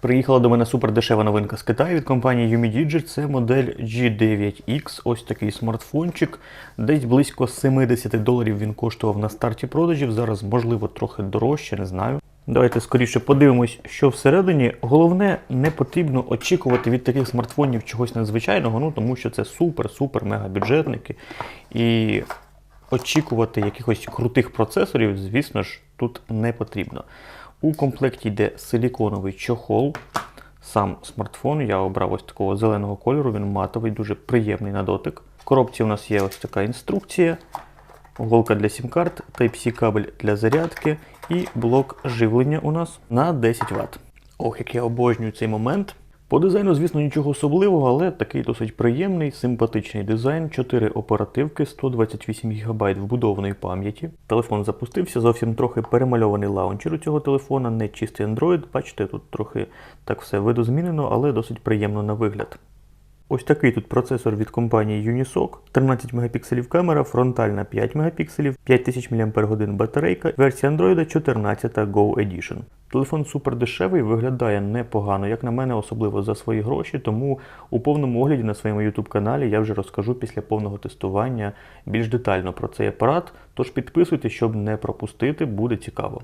Приїхала до мене супер дешева новинка з Китаю від компанії UmiDigit. Це модель G9X. Ось такий смартфончик. Десь близько 70 доларів він коштував на старті продажів. Зараз, можливо, трохи дорожче, не знаю. Давайте скоріше подивимось, що всередині. Головне, не потрібно очікувати від таких смартфонів чогось надзвичайного, ну тому що це супер-супер мега бюджетники. І очікувати якихось крутих процесорів, звісно ж, тут не потрібно. У комплекті йде силіконовий чохол. Сам смартфон я обрав ось такого зеленого кольору, він матовий, дуже приємний на дотик. В коробці у нас є ось така інструкція, голка для сім-карт, Type-C кабель для зарядки і блок живлення у нас на 10 Вт. Ох, як я обожнюю цей момент. По дизайну, звісно, нічого особливого, але такий досить приємний, симпатичний дизайн. 4 оперативки, 128 ГБ вбудованої пам'яті. Телефон запустився, зовсім трохи перемальований лаунчер у цього телефона, не чистий Android. Бачите, тут трохи так все видозмінено, але досить приємно на вигляд. Ось такий тут процесор від компанії Unisoc, 13 мегапікселів камера, фронтальна 5 мегапікселів, 5000 мАч батарейка, версія Android 14 Go Edition. Телефон супер дешевий, виглядає непогано, як на мене, особливо за свої гроші, тому у повному огляді на своєму YouTube каналі я вже розкажу після повного тестування більш детально про цей апарат. Тож підписуйтесь, щоб не пропустити, буде цікаво.